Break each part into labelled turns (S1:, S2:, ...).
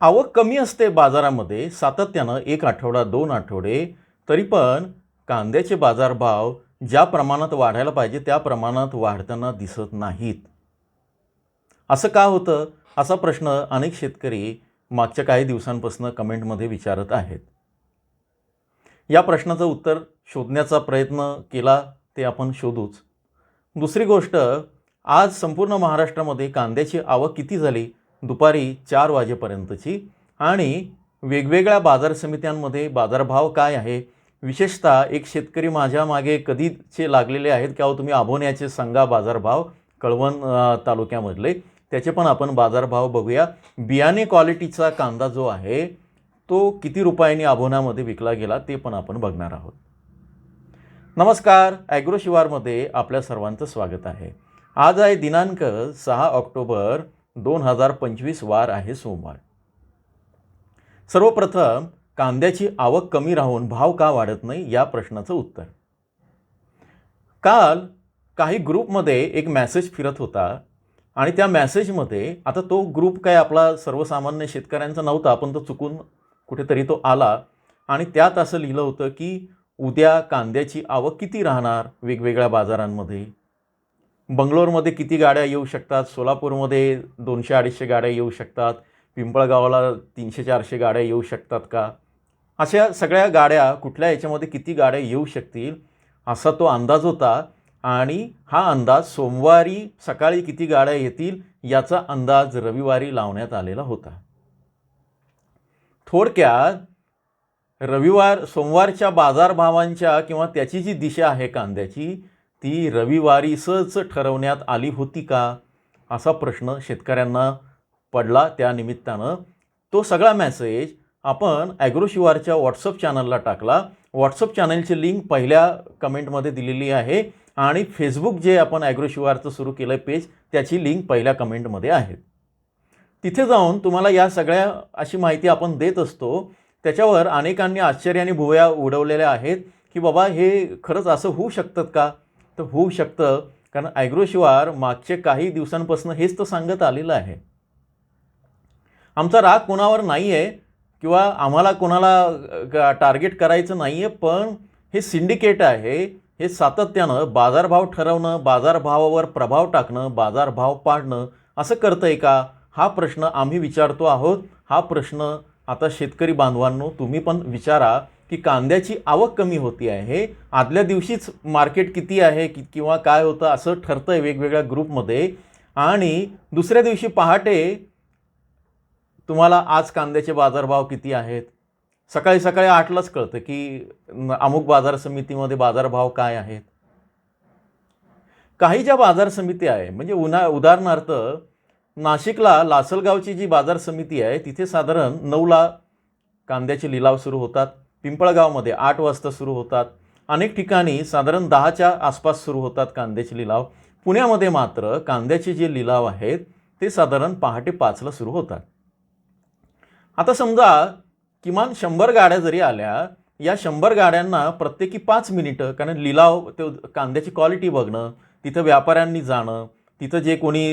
S1: आवक कमी असते बाजारामध्ये सातत्यानं एक आठवडा दोन आठवडे तरी पण कांद्याचे बाजारभाव ज्या प्रमाणात वाढायला पाहिजे त्या प्रमाणात वाढताना दिसत नाहीत. असं का होतं? असा प्रश्न अनेक शेतकरी मागच्या काही दिवसांपासून कमेंटमध्ये विचारत आहेत. या प्रश्नाचं उत्तर शोधण्याचा प्रयत्न केला ते आपण शोधूच. दुसरी गोष्ट आज संपूर्ण महाराष्ट्रामध्ये कांद्याची आवक किती झाली? दुपारी चार वाजेपर्यंतची. आणि वेगवेगळ्या बाजार समित्यांमध्ये बाजारभाव काय आहे? विशेषतः एक शेतकरी माझ्या मागे कधीचे लागलेले आहेत की अहो तुम्ही आभोण्याचे सांगा बाजारभाव कळवण तालुक्यामधले. त्याचे पण आपण बाजारभाव बघूया. बियाणे क्वालिटीचा कांदा जो आहे तो किती रुपयांनी आभोण्यामध्ये विकला गेला ते पण आपण बघणार आहोत. नमस्कार ॲग्रो शिवारमध्ये आपल्या सर्वांचं स्वागत आहे. आज आहे दिनांक सहा ऑक्टोबर दोन हजार पंचवीस वार आहे सोमवार. सर्वप्रथम कांद्याची आवक कमी राहून भाव का वाढत नाही या प्रश्नाचं उत्तर. काल काही ग्रुपमध्ये एक मॅसेज फिरत होता आणि त्या मॅसेजमध्ये आता तो ग्रुप काय आपला सर्वसामान्य शेतकऱ्यांचा नव्हता पण तो चुकून कुठेतरी तो आला आणि त्यात असं लिहिलं होतं की उद्या कांद्याची आवक किती राहणार वेगवेगळ्या बाजारांमध्ये? बंगलोरमध्ये किती गाड्या येऊ शकतात? सोलापूरमध्ये दोनशे अडीचशे गाड्या येऊ शकतात. पिंपळगावाला तीनशे चारशे गाड्या येऊ शकतात का? अशा सगळ्या गाड्या कुठल्या याच्यामध्ये किती गाड्या येऊ शकतील? असा तो अंदाज होता. आणि हा अंदाज सोमवारी सकाळी किती गाड्या येतील याचा अंदाज रविवारी लावण्यात आलेला होता. थोडक्यात रविवार सोमवारच्या बाजारभावांच्या किंवा त्याची जी दिशा आहे कांद्याची ती रविवारीसच ठरवण्यात आली होती का? असा प्रश्न शेतकऱ्यांना पडला त्या निमित्तानं. तो सगळा मॅसेज आपण ॲग्रोशिवारच्या व्हॉट्सअप चॅनलला टाकला. व्हॉट्सअप चॅनलची लिंक पहिल्या कमेंटमध्ये दिलेली आहे आणि फेसबुक जे आपण ॲग्रोशिवारचं सुरू केलं आहे पेज त्याची लिंक पहिल्या कमेंटमध्ये आहे. तिथे जाऊन तुम्हाला या सगळ्या अशी माहिती आपण देत असतो. त्याच्यावर अनेकांनी आश्चर्याने भुवया उडवलेल्या आहेत की बाबा हे खरंच असं होऊ शकतं का? तर होऊ शकतं. कारण ॲग्रोशिवार मागचे काही दिवसांपासून हेच तर सांगत आलेलं आहे. आमचा राग कोणावर नाही आहे किंवा आम्हाला कोणाला टार्गेट करायचं नाही आहे पण हे सिंडिकेट आहे. हे सातत्यानं बाजारभाव ठरवणं बाजारभावावर प्रभाव टाकणं बाजारभाव पाडणं असं करतं आहे का? हा प्रश्न आम्ही विचारतो आहोत. हा प्रश्न आता शेतकरी बांधवांनो तुम्ही पण विचारा. की कांद्याची आवक कमी होती आहे. आदल्या दिवशीच मार्केट किती आहे कि किंवा काय होतं असं ठरतं आहे वेगवेगळ्या ग्रुपमध्ये. आणि दुसऱ्या दिवशी पहाटे तुम्हाला आज कांद्याचे बाजारभाव किती आहेत? सकाळी सकाळी आठलाच कळतं की अमुक बाजार समितीमध्ये बाजारभाव काय आहेत? काही ज्या बाजार समिती आहे म्हणजे उन्हा उदाहरणार्थ नाशिकला लासलगावची जी बाजार समिती आहे तिथे साधारण नऊला कांद्याचे लिलाव सुरू होतात. पिंपळगावमध्ये आठ वाजता सुरू होतात. अनेक ठिकाणी साधारण दहाच्या आसपास सुरू होतात कांद्याचे लिलाव. पुण्यामध्ये मात्र कांद्याचे जे लिलाव आहेत ते साधारण पहाटे पाचला सुरू होतात. आता समजा किमान शंभर गाड्या जरी आल्या या शंभर गाड्यांना प्रत्येकी पाच मिनिटं कारण लिलाव ते कांद्याची क्वालिटी बघणं तिथं व्यापाऱ्यांनी जाणं तिथं जे कोणी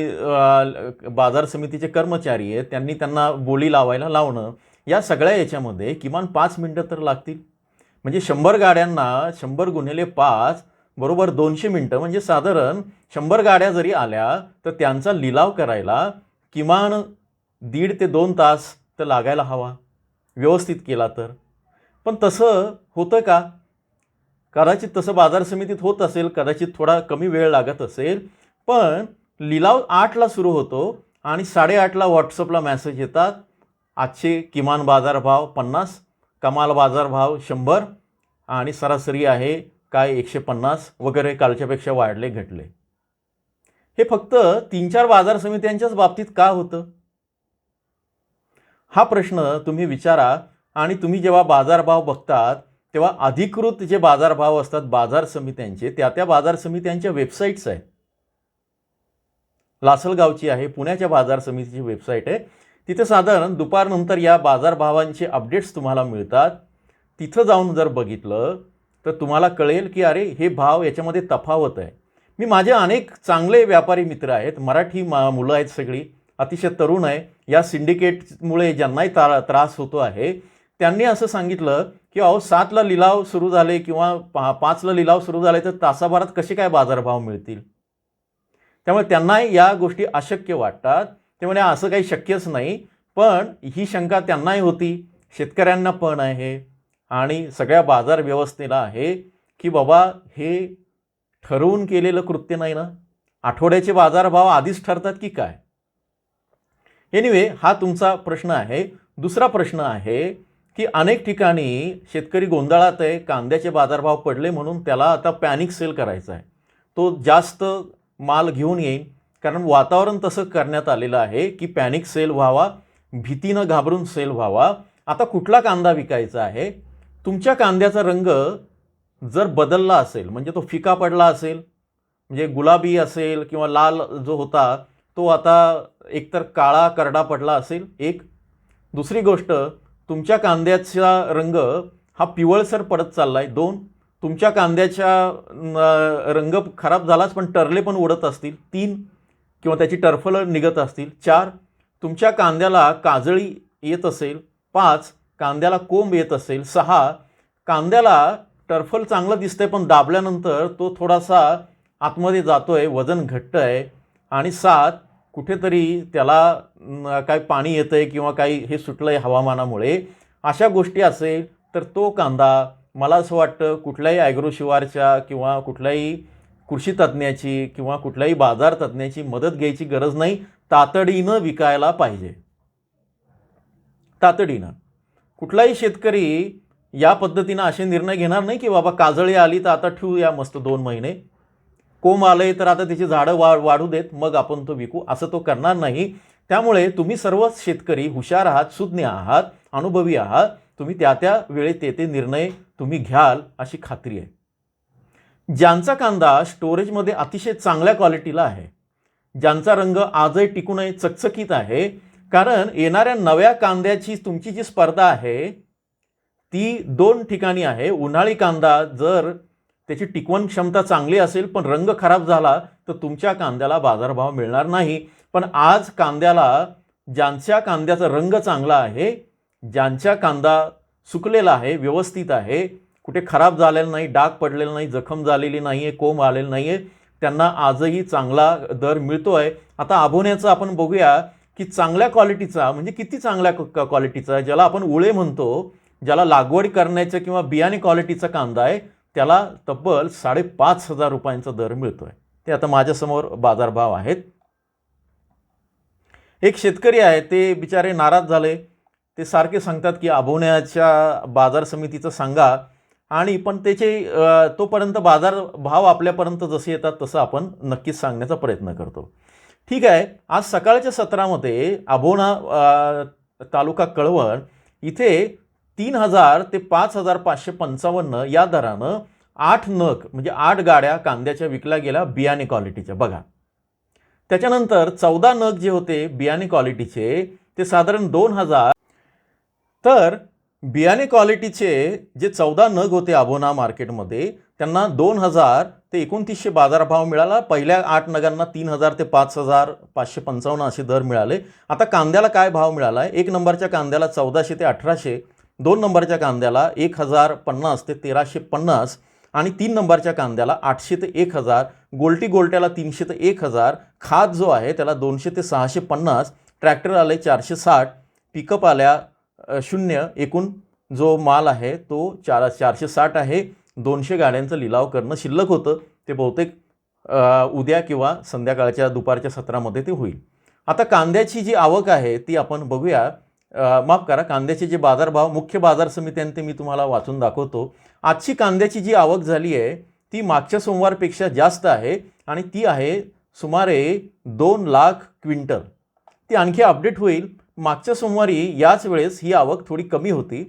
S1: बाजार समितीचे कर्मचारी आहेत त्यांनी त्यांना बोली लावायला लावणं या सगळ्या याच्यामध्ये किमान पाच मिनटं तर लागतील. म्हणजे शंभर गाड्यांना शंभर गुन्हेले पाच बरोबर दोनशे मिनटं. म्हणजे साधारण शंभर गाड्या जरी आल्या तर त्यांचा लिलाव करायला किमान दीड ते दोन तास तर लागायला हवा. व्यवस्थित केला तर. पण तसं होतं का? कदाचित तसं बाजार समितीत होत असेल कदाचित थोडा कमी वेळ लागत असेल. पण लिलाव आठला सुरू होतो आणि साडेआठला व्हॉट्सअपला मॅसेज येतात. आजचे किमान बाजारभाव पन्नास कमाल बाजारभाव शंभर आणि सरासरी आहे काय एकशे पन्नास वगैरे कालच्यापेक्षा वाढले घटले. हे फक्त तीन चार बाजार समित्यांच्याच बाबतीत का होतं? हा प्रश्न तुम्ही विचारा आणि तुम्ही जेव्हा बाजारभाव बघतात तेव्हा अधिकृत जे बाजारभाव असतात बाजार समित्यांचे त्या त्या बाजार समित्यांच्या वेबसाईट्स आहेत. लासलगावची आहे पुण्याच्या बाजार समितीची वेबसाईट आहे. तिथे साधारण दुपारनंतर या बाजारभावांचे अपडेट्स तुम्हाला मिळतात. तिथं जाऊन जर बघितलं तर तुम्हाला कळेल की अरे हे भाव याच्यामध्ये तफावत आहे. मी माझे अनेक चांगले व्यापारी मित्र आहेत मराठी मा मुलं आहेत सगळी अतिशय तरुण आहे. या सिंडिकेटमुळे ज्यांनाही ता त्रास होतो आहे त्यांनी असं सांगितलं की अहो सातला लिलाव सुरू झाले किंवा पा पाचला लिलाव सुरू झाले तर तासाभरात कसे काय बाजारभाव मिळतील? त्यामुळे त्यांनाही या गोष्टी अशक्य वाटतात. ते म्हणे असं काही शक्यच नाही पण ही शंका त्यांनाही होती. शेतकऱ्यांना पण आहे आणि सगळ्या बाजार व्यवस्थेला आहे की बाबा हे ठरवून केलेलं कृत्य नाही ना? आठवड्याचे बाजारभाव आधीच ठरतात की काय? एनिवे हा तुमचा प्रश्न आहे. दुसरा प्रश्न आहे की अनेक ठिकाणी शेतकरी गोंधळात आहे कांद्याचे बाजारभाव पडले म्हणून त्याला आता पॅनिक सेल करायचा आहे. तो जास्त माल घेऊन येईल. कारण वातावरण तसं करण्यात आलेलं आहे की पॅनिक सेल व्हावा भीतीनं घाबरून सेल व्हावा. आता कुठला कांदा विकायचा आहे? तुमच्या कांद्याचा रंग जर बदलला असेल म्हणजे तो फिका पडला असेल म्हणजे गुलाबी असेल किंवा लाल जो होता तो आता एकतर काळा करडा पडला असेल एक. दुसरी गोष्ट तुमच्या कांद्याचा रंग हा पिवळसर पडत चालला आहे दोन. तुमच्या कांद्याच्या रंग खराब झालाच पण टरले पण उडत असतील तीन. किंवा त्याची टरफलं निघत असतील. चार तुमच्या कांद्याला काजळी येत असेल. पाच कांद्याला कोंब येत असेल. सहा कांद्याला टर्फल चांगलं दिसतंय पण दाबल्यानंतर तो थोडासा आतमध्ये जातो आहे वजन घट्ट आहे आणि सात कुठेतरी त्याला काय पाणी येतं आहे किंवा काही हे सुटलं आहे हवामानामुळे. अशा गोष्टी असेल तर तो कांदा मला असं वाटतं कुठल्याही ॲग्रो शिवारच्या किंवा कुठल्याही कृषी तज्ज्ञाची किंवा कुठल्याही बाजार तज्ज्ञाची मदत घ्यायची गरज नाही तातडीनं विकायला पाहिजे. तातडीनं. कुठलाही शेतकरी या पद्धतीनं असे निर्णय घेणार नाही की बाबा काजळी आली तर आता ठेवूया मस्त दोन महिने. कोंब आले तर आता त्याची झाडं वा वाढू देत मग आपण तो विकू. असं तो करणार नाही. त्यामुळे तुम्ही सर्वच शेतकरी हुशार आहात सुज्ञ आहात अनुभवी आहात. तुम्ही त्या त्या वेळेत ते ते निर्णय तुम्ही घ्याल अशी खात्री आहे. ज्यांचा कांदा स्टोरेजमध्ये अतिशय चांगल्या क्वालिटीला आहे. ज्यांचा रंग आजही टिकूनही चकचकीत आहे. कारण येणाऱ्या नव्या कांद्याची तुमची जी स्पर्धा आहे ती दोन ठिकाणी आहे. उन्हाळी कांदा जर त्याची टिकवण क्षमता चांगली असेल पण रंग खराब झाला तर तुमच्या कांद्याला बाजारभाव मिळणार नाही. पण आज कांद्याला ज्यांच्या कांद्याचा रंग चांगला आहे ज्यांच्या कांदा सुकलेला आहे व्यवस्थित आहे कुठे खराब झालेलं नाही डाग पडलेलं नाही जखम झालेली नाही आहे कोंब आलेलं नाही आहे त्यांना आजही चांगला दर मिळतो आहे आता आभोण्याचं आपण बघूया की चांगल्या क्वालिटीचा म्हणजे किती चांगल्या क- क्वालिटीचा ज्याला आपण उळे म्हणतो ज्याला लागवड करण्याचं किंवा बियाणे क्वालिटीचा कांदा आहे त्याला तब्बल साडेपाच हजार रुपयांचा दर मिळतो आहे ते आता माझ्यासमोर बाजारभाव आहेत. एक शेतकरी आहे ते बिचारे नाराज झाले. ते सारखे सांगतात की आभोण्याच्या बाजार समितीचं सांगा आणि पण त्याचे तोपर्यंत बाजार भाव आपल्यापर्यंत जसे येतात तसं आपण नक्कीच सांगण्याचा प्रयत्न करतो. ठीक आहे आज सकाळच्या सत्रामध्ये आभोणा तालुका कळवण इथे तीन हजार ते पाच हजार पाचशे पंचावन्न या दरानं आठ नग म्हणजे आठ गाड्या कांद्याच्या विकल्या गेल्या बियाणे क्वालिटीच्या. बघा. त्याच्यानंतर चौदा नग जे होते बियाणे क्वालिटीचे ते साधारण दोन हजार तर बियाणे क्वालिटीचे जे चौदा नग होते आबोना मार्केटमध्ये त्यांना दोन हजार ते एकोणतीसशे बाजारभाव मिळाला. पहिल्या आठ नगांना तीन हजार ते पाच हजार पाचशे पंचावन्न असे दर मिळाले. आता कांद्याला काय भाव मिळाला? आहे एक नंबरच्या कांद्याला चौदाशे ते अठराशे दोन नंबरच्या कांद्याला एक हजार पन्नास ते तेराशे पन्नास आणि तीन नंबरच्या कांद्याला आठशे ते एक हजार गोल्टी गोल्ट्याला तीनशे ते एक हजार. खाद जो आहे त्याला दोनशे ते सहाशे पन्नास ट्रॅक्टर आले चारशे साठ पिकअप आल्या शून्य एकूण जो माल आहे तो चार चारशे साठ आहे. दोनशे गाड्यांचं लिलाव करणं शिल्लक होतं. ते बहुतेक उद्या किंवा संध्याकाळच्या दुपारच्या सत्रामध्ये ते होईल. आता कांद्याची जी आवक आहे ती आपण बघूया. माफ करा कांद्याचे जे बाजारभाव मुख्य बाजार समित्यांचे मी तुम्हाला वाचून दाखवतो. आजची कांद्याची जी आवक झाली आहे ती मागच्या सोमवारपेक्षा जास्त आहे आणि ती आहे सुमारे दोन लाख क्विंटल. ती आणखी अपडेट होईल. मागच्या सोमवारी याच वेळेस ही आवक थोडी कमी होती.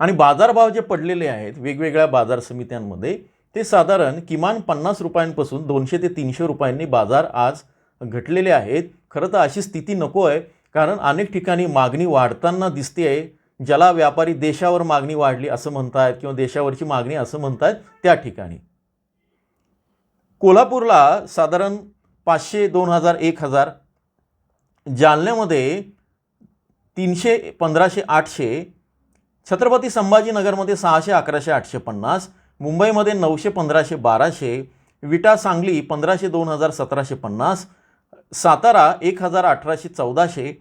S1: आणि बाजारभाव जे पडलेले आहेत वेगवेगळ्या बाजार समित्यांमध्ये ते साधारण किमान पन्नास रुपयांपासून दोनशे ते तीनशे रुपयांनी बाजार आज घटलेले आहेत. खरं तर अशी स्थिती नको आहे कारण अनेक ठिकाणी मागणी वाढताना दिसते आहे ज्याला व्यापारी देशावर मागणी वाढली असं म्हणतायत किंवा देशावरची मागणी असं म्हणतायत त्या ठिकाणी. कोल्हापूरला साधारण पाचशे दोन हजार एक हजार जालन्यामध्ये तीनशे पंधराशे आठशे छत्रपती संभाजीनगरमध्ये सहाशे अकराशे आठशे पन्नास मुंबईमध्ये नऊशे पंधराशे बाराशे विटा सांगली पंधराशे दोन हजार सतराशे पन्नास सातारा एक हजार अठराशे चौदाशे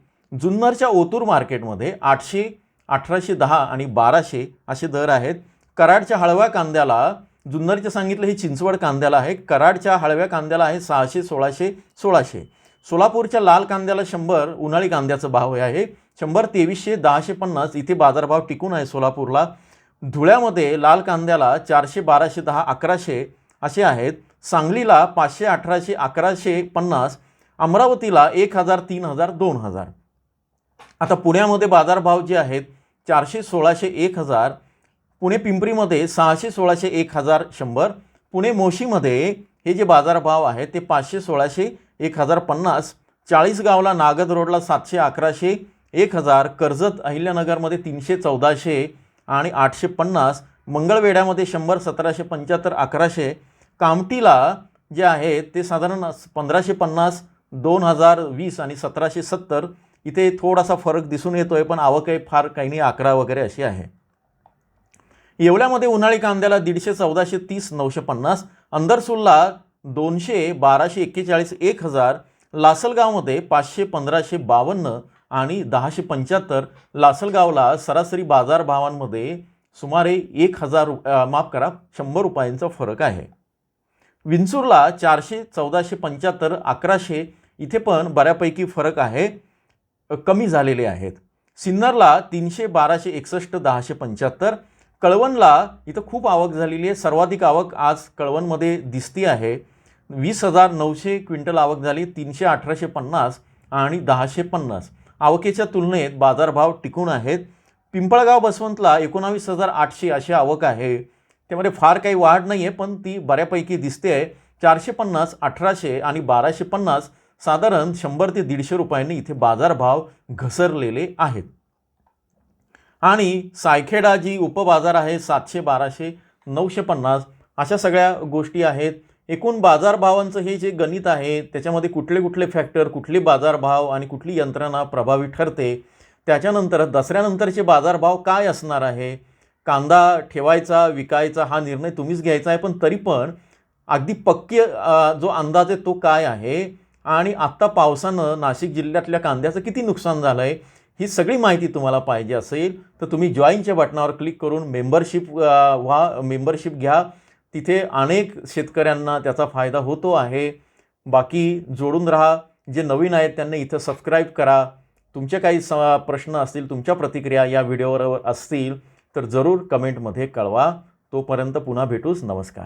S1: जुन्नरच्या ओतूर मार्केटमध्ये आठशे अठराशे दहा आणि बाराशे असे दर आहेत. कराडच्या हळव्या कांद्याला जुन्नरच्या सांगितलं हे चिंचवड कांद्याला आहे. कराडच्या हळव्या कांद्याला आहे सहाशे सोळाशे सोळाशे. सोलापूरच्या लाल कांद्याला शंभर उन्हाळी कांद्याचा भाव आहे. शंभर तेवीसशे दहाशे पन्नास इथे बाजारभाव टिकून आहे सोलापूरला. धुळ्यामध्ये लाल कांद्याला चारशे बाराशे दहा अकराशे असे आहेत. सांगलीला पाचशे अठराशे अकराशे पन्नास. अमरावतीला एक हजार तीन हजार दोन हजार. आता पुण्यामध्ये बाजारभाव जे आहेत चारशे सोळाशे एक हजार. पुणे पिंपरीमध्ये सहाशे सोळाशे एक हजार शंभर. पुणे मोशीमध्ये हे जे बाजारभाव आहेत ते पाचशे सोळाशे एक हजार पन्नास चाळीसगावला नागद रोडला सातशे अकराशे एक हजार कर्जत अहिल्यानगरमध्ये तीनशे चौदाशे आणि आठशे पन्नास मंगळवेढ्यामध्ये शंभर सतराशे पंच्याहत्तर अकराशे. कामटीला जे आहे ते साधारण पंधराशे पन्नास दोन हजार वीस आणि सतराशे सत्तर. इथे थोडासा फरक दिसून येतो आहे पण आवक आहे फार काही नाही अकरा वगैरे अशी आहे. येवल्यामध्ये उन्हाळी कांद्याला दीडशे चौदाशे तीस नऊशे पन्नास. अंदरसूलला दोनशे बाराशे एक्केचाळीस एक हजार लासलगावमध्ये पाचशे पंधराशे बावन्न आणि दहाशे पंच्याहत्तर लासलगावला सरासरी बाजारभावांमध्ये सुमारे एक हजार रु- माफ करा शंभर रुपयांचा फरक आहे. विंचूरला चारशे चौदाशे पंच्याहत्तर अकराशे इथे पण बऱ्यापैकी फरक आहे कमी झालेले आहेत. सिन्नरला तीनशे बाराशे एकसष्ट दहाशे पंच्याहत्तर कळवणला इथं खूप आवक झालेली आहे. सर्वाधिक आवक आज कळवणमध्ये दिसती आहे. वीस हजार नऊशे क्विंटल आवक झाली तीनशे अठराशे पन्नास आणि दहाशे पन्नास. आवकेच्या तुलनेत बाजारभाव टिकून आहेत. पिंपळगाव बसवंतला एकोणावीस हजार आठशे अशी आवक आहे. त्यामध्ये फार काही वाढ नाही आहे पण ती बऱ्यापैकी दिसते आहे. चारशे पन्नास अठराशे आणि बाराशे पन्नास साधारण शंभर ते दीडशे रुपयांनी इथे बाजारभाव घसरलेले आहेत. आणि सायखेडा जी उपबाजार आहे सातशे बाराशे नऊशे पन्नास अशा सगळ्या गोष्टी आहेत. एकूण बाजारभावांचं हे जे गणित आहे त्याच्यामध्ये कुठले कुठले फॅक्टर कुठले बाजारभाव आणि कुठली यंत्रणा प्रभावी ठरते त्याच्यानंतर दसऱ्यानंतरचे बाजारभाव काय असणार आहे कांदा ठेवायचा विकायचा हा निर्णय तुम्हीच घ्यायचा आहे पण तरी पण अगदी पक्की जो अंदाज आहे तो काय आहे? आणि आत्ता पावसानं नाशिक जिल्ह्यातल्या कांद्याचं किती नुकसान झालं आहे ही सगळी माहिती तुम्हाला पाहिजे असेल तर तुम्ही जॉईनच्या बटनावर क्लिक करून मेंबरशिप व्हा मेंबरशिप घ्या. तिथे अनेक शेतकऱ्यांना त्याचा फायदा होतो आहे. बाकी जोडून राहा. जे नवीन आहेत त्यांनी इथं सबस्क्राईब करा. तुमचे काही स प्रश्न असतील तुमच्या प्रतिक्रिया या व्हिडिओवर असतील तर जरूर कमेंटमध्ये कळवा. तोपर्यंत पुन्हा भेटूच. नमस्कार.